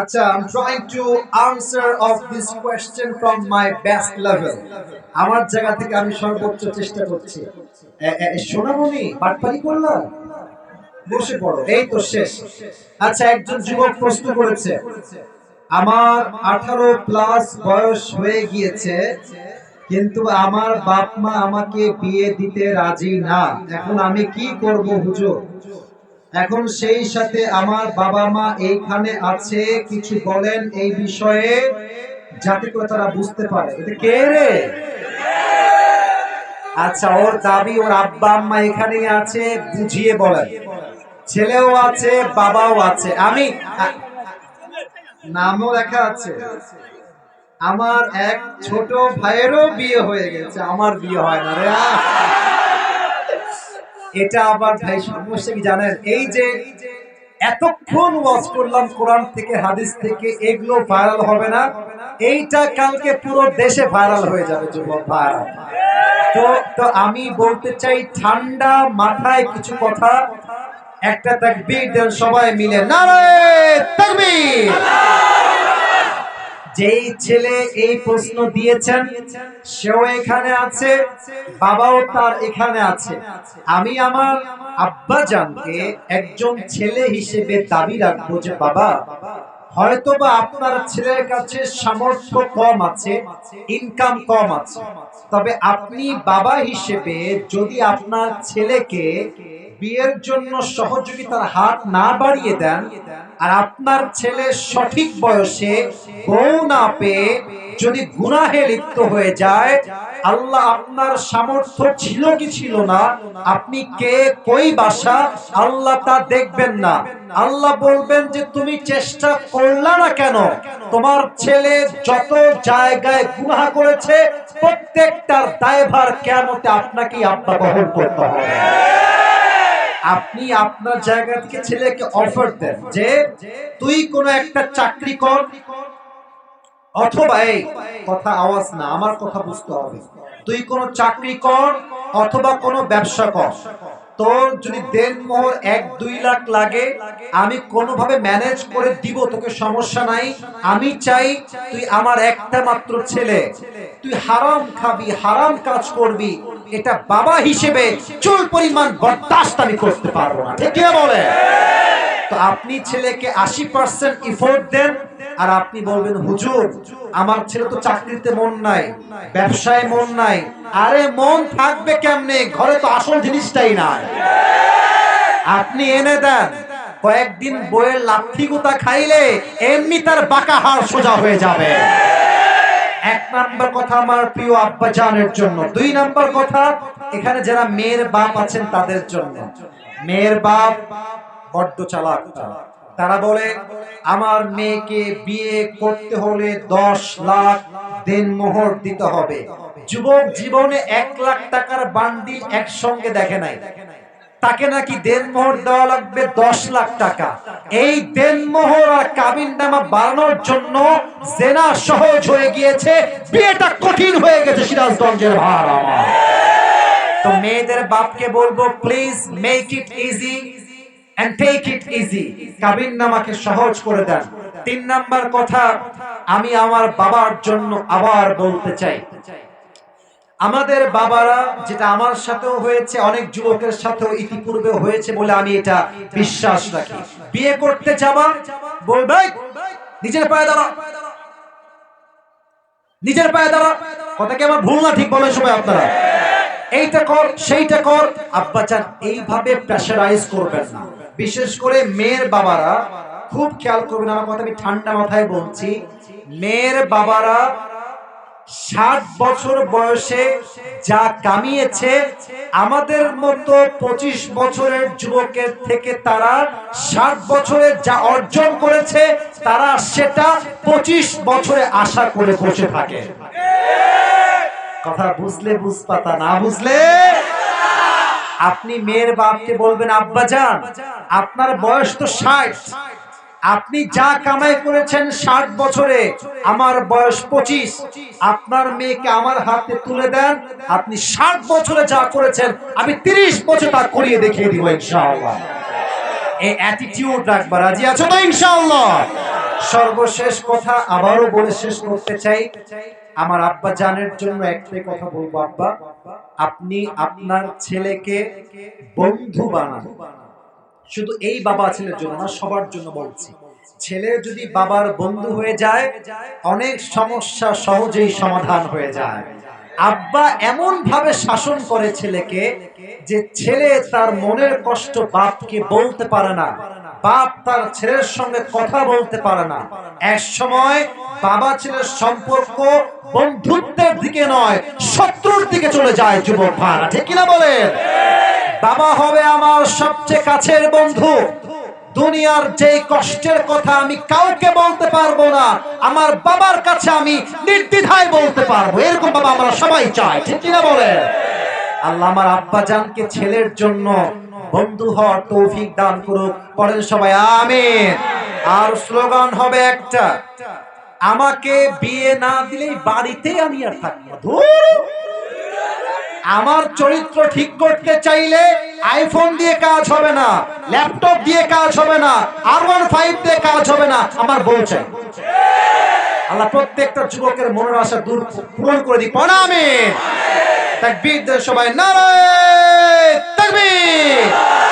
আচ্ছা I'm trying to answer of this question from my best level. আমার জায়গা থেকে আমি সর্বোচ্চ চেষ্টা করছি। সোনামণি, বাটপারি করলাম? বসে পড়ো, এই তো শেষ। আচ্ছা একজন যুবক প্রশ্ন করেছে, আমার আঠারো প্লাস বয়স হয়ে গিয়েছে, কিন্তু আমার বাপ মা আমাকে বিয়ে দিতে রাজি না। এখন আমি কি করব হুজুর? এখন সেই সাথে আমার বাবা মা এইখানে আছে, কিছু বলেন এই বিষয়ে, যাতে করে তারা বুঝতে পারে। এটা কে রে? আচ্ছা ওর দাবি ওর আব্বা, আম্মা এখানেই আছে, বুঝিয়ে বলেন। ছেলেও আছে, বাবাও আছে। আমি, নামও লেখা আছে। আমার এক ছোট ভাইয়েরও বিয়ে হয়ে গেছে, আমার বিয়ে হয় না রে! এটা আবার ভাই সমস্যা কি জানেন? এই যে এতক্ষণ ওয়াজ করলাম কোরআন থেকে, হাদিস থেকে, এগুলো ভাইরাল হবে না। এইটা কালকে পুরো দেশে ভাইরাল হয়ে যাবে, যুবক ভাইরাল তো তো আমি বলতে চাই, ঠান্ডা মাথায় কিছু কথা, একটা তাকবীর দেন সবাই মিলে। নারায়ে তাকবীর! যেই ছেলে এই প্রশ্ন দিয়েছেন, সেও এখানে আছে, বাবাও তার এখানে আছে। আমি আমার আব্বা জানকে একজন ছেলে হিসেবে দাবি রাখব যে, বাবা হয়তো বা আপনার ছেলের কাছে সামর্থ্য কম আছে ইনকাম কম আছে। তবে আপনি বাবা হিসেবে যদি আপনার ছেলেকে বিয়ের জন্য সহযোগিতার হাত না বাড়িয়ে দেন, আর আপনার ছেলে সঠিক বয়সে বউ না পেয়ে যদি গুনাহে লিপ্ত হয়ে যায়, আল্লাহ আপনার সামর্থ্য ছিল কি ছিল না, আপনি কে, কই বাসা, আল্লাহ তা দেখবেন না। আল্লাহ বলবেন যে, তুমি চেষ্টা করলা না কেন? তোমার ছেলে যত জায়গায় গুনাহ করেছে, প্রত্যেকটার দায়ভার কেমতে আপনাকেই আব্বা বহন করতে হবে। আপনি আপনার জায়গা থেকে ছেলেকে অফার দেন যে, তুই কোনো একটা চাকরি কর অথবা এই কথা আওয়াজ না, আমার কথা বুঝতে হবে। তুই কোনো চাকরি কর অথবা কোনো ব্যবসা কর। তোর যদি দেন মোহর এক, দুই লাখ লাগে, আমি কোনোভাবে ম্যানেজ করে দিব, তোকে সমস্যা নাই। আমি চাই তুই আমার একটা মাত্র ছেলে। তুই হারাম খাবি, হারাম কাজ করবি, এটা বাবা হিসেবে চুল পরিমাণ বরদাস্ত আমি করতে পারব না। ঠিক বলে তো আপনি ছেলেকে আশি পার্সেন্ট ইফোর্ট দেন আর আপনি বলবেন, হুজুর, আমার ছেলে তো চাকরিতে মন নাই, ব্যবসায় মন নাই, আরে মন থাকবে কেমনে? ঘরে তো আসল জিনিসটাই নাই। আপনি এনে দেন, কয়েকদিন বইয়ের লাথি গুতা খাইলে এমনি তার বাঁকা হাড় সোজা হয়ে যাবে। এক নাম্বার কথা আমার প্রিয় আব্বা জানের জন্য। দুই নাম্বার কথা, এখানে যারা মেয়ের বাপ আছেন তাদের জন্য। মেয়ের বাপ বড্ড চালাক। তারা। বলে, আমার মেয়েকে বিয়ে করতে হলে দশ লাখ দেন মোহর দিতে হবে। যুবক জীবনে এক লাখ টাকার বান্ডিল একসঙ্গে দেখে নাই। তাকে নাকি দেনমোহর দেওয়া লাগবে দশ লাখ টাকা। এই দেনমোহর আর কাবিন নামা বাড়ানোর জন্য জেনা সহজ হয়ে গিয়েছে। বিয়েটা কঠিন হয়ে গেছে, সিরাজগঞ্জের আমার তো মেয়েদের বাপকে বলব please make it easy and take it easy কাবিন নামাকে সহজ করে দেন। তিন নাম্বার কথা, আমি আমার বাবার জন্য আবার বলতে চাই। আমাদের বাবারা, যেটা আমার সাথেও হয়েছে, অনেক যুবকের সাথেও ইতিপূর্বে হয়েছে বলে আমি এটা বিশ্বাস রাখি। বিয়ে করতে যাবা, বলবে নিজের পায়ে দাঁড়া। নিজের পায়ে দাঁড়া। কথা কি আমার ভুল না ঠিক বলেন সবাই আপনারা? এইটা কর, সেইটা কর। আব্বা চান এইভাবে প্রেশারাইজ করবেন না। বিশেষ করে মেয়ের বাবারা, খুব খেয়াল করবেন আমার কথা আমি ঠান্ডা মাথায় বলছি। মেয়ের বাবারা ষাট বছর বয়সে যা কামিয়েছে, আমাদের মতো পঁচিশ বছরের যুবকের থেকে তারা ষাট বছরে যা অর্জন করেছে, তারা সেটা পঁচিশ বছরে আশা করে বসে থাকে। কথা বুঝলে বুঝপাতা, না বুঝলে আপনি মেয়ের বাপকে বলবেন, আব্বা যান, আপনার বয়স তো ষাট। আপনি যা কামাই করেছেন ষাট বছরে, আমার বয়স পঁচিশ। আপনার মেয়েকে আমার হাতে তুলে দেন, আপনি ষাট বছরে যা করেছেন, আমি তিরিশ বছর তা করিয়ে দেখিয়ে দিব ইনশাআল্লাহ। এই অ্যাটিটিউড রাখবা, রাজি আছো তো ইনশাআল্লাহ? সর্বশেষ কথা আবারও বলে শেষ করতে চাই। আমার আব্বা জানের জন্য একটাই কথা বলব আব্বা। আপনি আপনার ছেলেকে বন্ধু বানান। শুধু এই বাবা ছেলের জন্য না, সবার জন্য বলছি। ছেলে যদি বাবার বন্ধু হয়ে যায়, অনেক সমস্যা সহজেই সমাধান হয়ে যায়। আব্বা এমন ভাবে শাসন করে ছেলেকে যে ছেলে তার মনের কষ্ট বাপকে বলতে পারে না, বাপ তার ছেলের সঙ্গে কথা বলতে পারে না। এক সময় বাবা ছেলের সম্পর্ক বন্ধুত্বের দিকে নয়, শত্রুর দিকে চলে যায় যুবক ভাড়া ঠিক কিনা বলেন? বাবা হবে আমার সবচেয়ে কাছের বন্ধু। দুনিয়ার যে কষ্টের কথা আমি কাউকে বলতে পারব না, আমার বাবার কাছে আমি নির্দ্বিধায় বলতে পারব। এরকম বাবা আমরা সবাই চাই, ঠিক কিনা বলে? আল্লাহ আমার আব্বা জানকে ছেলের জন্য বন্ধু হওয়ার তৌফিক দান করুক, পড়েন সবাই, আমিন। আর স্লোগান হবে একটা, আমাকে বিয়ে না দিলেই বাড়িতে আমি আর থাকব! আমার চরিত্র ঠিক করতে চাইলে আইফোন দিয়ে কাজ হবে না ল্যাপটপ দিয়ে কাজ হবে না আর ওয়ান ফাইভ দিয়ে কাজ হবে না, আমার বউ চাই। আল্লাহ প্রত্যেকটা যুবকের মনের আশা দূর পূরণ করে দিই প্রণামে তাকবীর সবাই, নারায় তাকবীর।